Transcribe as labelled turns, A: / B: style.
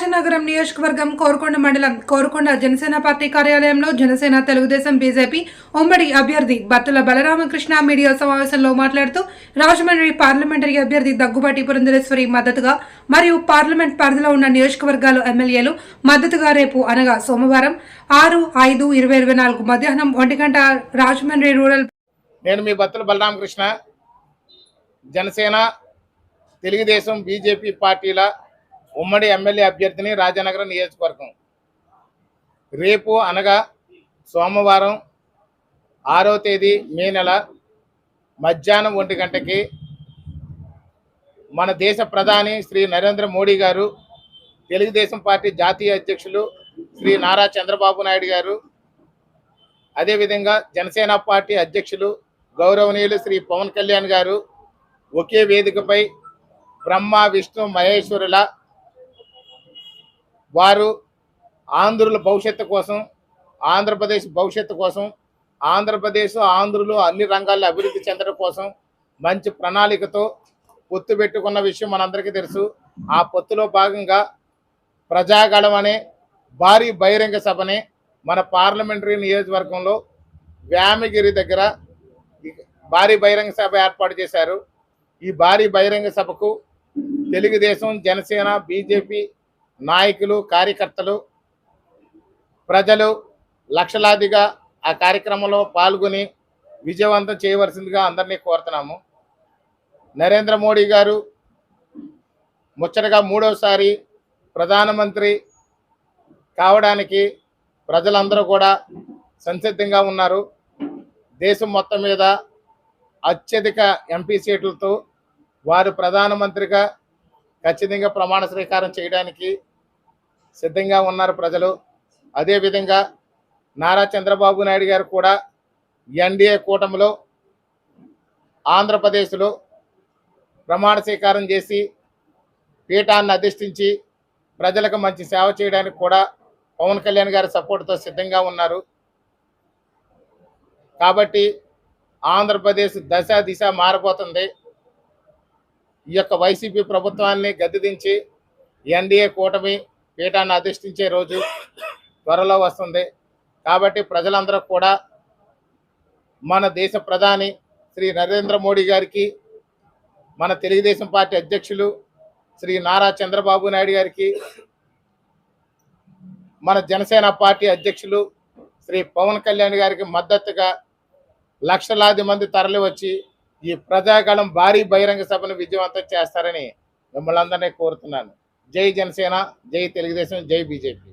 A: రాజనగరం నియోజకవర్గం కోరుకొండ మండలం కోరుకొండ జనసేన పార్టీ కార్యాలయంలో జనసేన తెలుగుదేశం బీజేపీ ఉమ్మడి అభ్యర్థి బత్తుల బలరామకృష్ణ మీడియా సమావేశంలో మాట్లాడుతూ రాజమండ్రి పార్లమెంటరీ అభ్యర్థి దగ్గుబాటి పురంధరేశ్వరి మద్దతుగా మరియు పార్లమెంట్ పరిధిలో ఉన్న నియోజకవర్గాలు ఎమ్మెల్యేలు మద్దతుగా రేపు అనగా సోమవారం ఆరు ఐదు ఇరవై ఇరవై నాలుగు మధ్యాహ్నం ఒంటి గంట రాజమండ్రి రూరల్
B: నేను మీ బత్తుల బలరామకృష్ణ జనసేన తెలుగుదేశం బీజేపీ పార్టీల ఉమ్మడి ఎమ్మెల్యే అభ్యర్థిని రాజానగరం నియోజకవర్గం. రేపు అనగా సోమవారం ఆరో తేదీ మే నెల మధ్యాహ్నం ఒంటి గంటకి మన దేశ ప్రధాని శ్రీ నరేంద్ర మోడీ గారు తెలుగుదేశం పార్టీ జాతీయ అధ్యక్షులు శ్రీ నారా చంద్రబాబు నాయుడు గారు అదేవిధంగా జనసేన పార్టీ అధ్యక్షులు గౌరవనీయులు శ్రీ పవన్ కళ్యాణ్ గారు ఒకే వేదికపై బ్రహ్మ విష్ణు మహేశ్వరుల వారు ఆంధ్రుల భవిష్యత్తు కోసం ఆంధ్రప్రదేశ్ భవిష్యత్తు కోసం ఆంధ్రప్రదేశ్ ఆంధ్రులు అన్ని రంగాల్లో అభివృద్ధి చెందడం కోసం మంచి ప్రణాళికతో పొత్తు పెట్టుకున్న విషయం మనందరికీ తెలుసు. ఆ పొత్తులో భాగంగా ప్రజాగళం అనే భారీ బహిరంగ సభని మన పార్లమెంటరీ నియోజకవర్గంలో వ్యామగిరి దగ్గర భారీ బహిరంగ సభ ఏర్పాటు చేశారు. ఈ భారీ బహిరంగ సభకు తెలుగుదేశం జనసేన బీజేపీ నాయకులు కార్యకర్తలు ప్రజలు లక్షలాదిగా ఆ కార్యక్రమంలో పాల్గొని విజయవంతం చేయవలసిందిగా అందరినీ కోరుతున్నాము. నరేంద్ర మోడీ గారు ముచ్చటగా మూడవసారి ప్రధానమంత్రి కావడానికి ప్రజలందరూ కూడా సంసిద్ధంగా ఉన్నారు. దేశం మొత్తం మీద అత్యధిక ఎంపీ సీట్లతో వారు ప్రధానమంత్రిగా ఖచ్చితంగా ప్రమాణ స్వీకారం చేయడానికి సిద్ధంగా ఉన్నారు ప్రజలు. అదేవిధంగా నారా చంద్రబాబు నాయుడు గారు కూడా ఎన్డీఏ కూటమిలో ఆంధ్రప్రదేశ్లో ప్రమాణ స్వీకారం చేసి పీఠాన్ని అధిష్ఠించి ప్రజలకు మంచి సేవ చేయడానికి కూడా పవన్ కళ్యాణ్ గారి సపోర్ట్తో సిద్ధంగా ఉన్నారు. కాబట్టి ఆంధ్రప్రదేశ్ దశ దిశ మారిపోతుంది. ఈ యొక్క వైసీపీ ప్రభుత్వాన్ని గద్దెదించి ఎన్డీఏ కూటమి పీఠాన్ని అధిష్ఠించే రోజు త్వరలో వస్తుంది. కాబట్టి ప్రజలందరూ కూడా మన దేశ ప్రధాని శ్రీ నరేంద్ర మోడీ గారికి మన తెలుగుదేశం పార్టీ అధ్యక్షులు శ్రీ నారా చంద్రబాబు నాయుడు గారికి మన జనసేన పార్టీ అధ్యక్షులు శ్రీ పవన్ కళ్యాణ్ గారికి మద్దతుగా లక్షలాది మంది తరలి వచ్చి ఈ ప్రజాగళం భారీ బహిరంగ సభను విజయవంతం చేస్తారని మిమ్మల్ని అందరినీ కోరుతున్నాను. జై జనసేన జై తెలుగుదేశం జై బీజేపీ